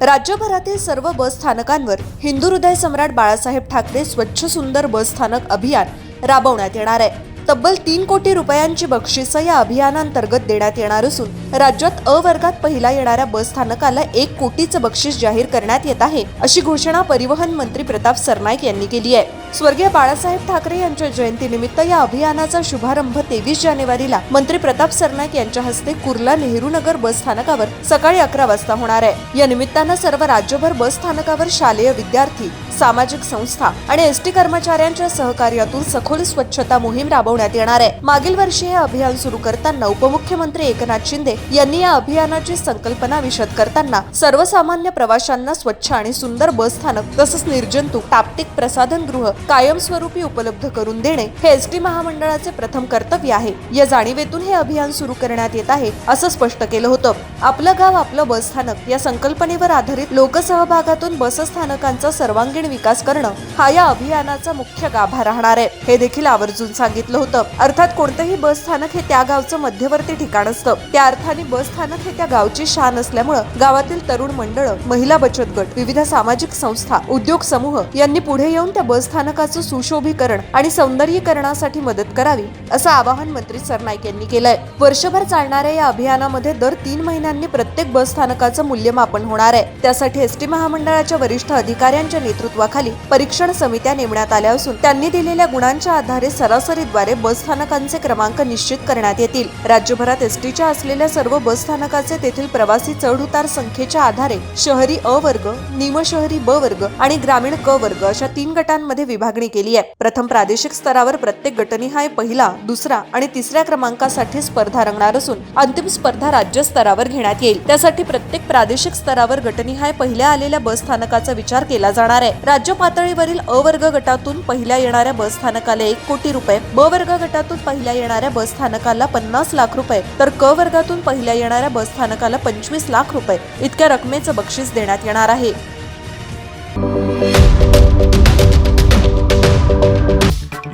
राज्यभरातील सर्व बस स्थानकांवर हिंदू हृदय सम्राट बाळासाहेब ठाकरे स्वच्छ सुंदर बस स्थानक अभियान राबवण्यात येणार आहे. तब्बल तीन कोटी रुपयांची बक्षिसं या अभियानांतर्गत देण्यात येणार असून राज्यात अ वर्गात पहिला येणाऱ्या बस स्थानकाला एक कोटीचं बक्षीस जाहीर करण्यात येत आहे अशी घोषणा परिवहन मंत्री प्रताप सरनाईक यांनी केली आहे. स्वर्गीय बाळासाहेब ठाकरे यांच्या जयंतीनिमित्त या अभियानाचा शुभारंभ तेवीस जानेवारीला मंत्री प्रताप सरनाईक यांच्या हस्ते कुर्ला नेहरू नगर बस स्थानकावर सकाळी अकरा वाजता होणार आहे. या निमित्तानं सर्व राज्यभर बस स्थानकावर शालेय विद्यार्थी सामाजिक संस्था आणि एसटी कर्मचाऱ्यांच्या सहकार्यातून सखोल स्वच्छता मोहीम राबवण्यात येणार आहे. मागील वर्षी हे अभियान सुरू करताना उपमुख्यमंत्री एकनाथ शिंदे यांनी या अभियानाची संकल्पना विशद करताना सर्वसामान्य प्रवाशांना स्वच्छ आणि सुंदर बस स्थानक तसंच निर्जंतुक टापटीक प्रसाधनगृह कायमस्वरूपी उपलब्ध करून देणे हे एसटी महामंडळाचे प्रथम कर्तव्य आहे. या जाणीवेतून हे अभियान सुरू करण्यात येत आहे असं स्पष्ट केलं होतं. आपलं गाव आपलं बस स्थानक या संकल्पनेवर आधारित लोकसहभागातून बसस्थानकांचा सर्वांगीण विकास करणं हा या अभियानाचा मुख्य गाभा राहणार आहे. हे देखील आवर्जून सांगितलं होतं. अर्थात कोणतंही बस स्थानक हे त्या गावचं मध्यवर्ती ठिकाण असतं. त्या अर्थाने बस स्थानक हे त्या गावची शान असल्यामुळं गावातील तरुण मंडळ महिला बचत गट विविध सामाजिक संस्था उद्योग समूह यांनी पुढे येऊन त्या बस स्थानकाचं सुशोभीकरण आणि सौंदर्यीकरणासाठी मदत करावी असं आवाहन मंत्री सरनाईक यांनी केलंय. वर्षभर चालणाऱ्या या अभियानामध्ये दर तीन महिन्यांनी प्रत्येक बस स्थानकाचं मूल्यमापन होणार आहे. त्यासाठी एसटी महामंडळाच्या वरिष्ठ अधिकाऱ्यांच्या नेतृत्वाखाली परीक्षण समित्या नेमण्यात आल्या असून त्यांनी दिलेल्या गुणांच्या आधारे सरासरीद्वारे बस स्थानकांचे क्रमांक निश्चित करण्यात येतील. राज्यभरात एसटीच्या असलेल्या सर्व बस स्थानकाचे तेथील प्रवासी चढउतार संख्येच्या आधारे शहरी अ वर्ग निमशहरी ब वर्ग आणि ग्रामीण क वर्ग अशा तीन गटांमध्ये विभागणी केली आहे. प्रथम प्रादेशिक स्तरावर प्रत्येक गटनिहाय पहिला दुसरा आणि तिसऱ्या क्रमांकासाठी स्पर्धा रंगणार असून अंतिम स्पर्धा राज्य स्तरावर घेण्यात येईल. त्यासाठी प्रत्येक प्रादेशिक स्तरावर गटनिहाय पहिल्या आलेल्या बस स्थानकाचा विचार केला जाणार आहे. राज्य पातळीवरील अ वर्ग गटातून पहिल्या येणाऱ्या बस स्थानकाला एक कोटी रुपये ब वर्ग गटातून पहिल्या येणाऱ्या बस स्थानकाला पन्नास लाख रुपये तर क वर्गातून पहिल्या येणाऱ्या बस स्थानकाला पंचवीस लाख रुपये. इतक्या रकमेचं बक्षीस देण्यात येणार आहे.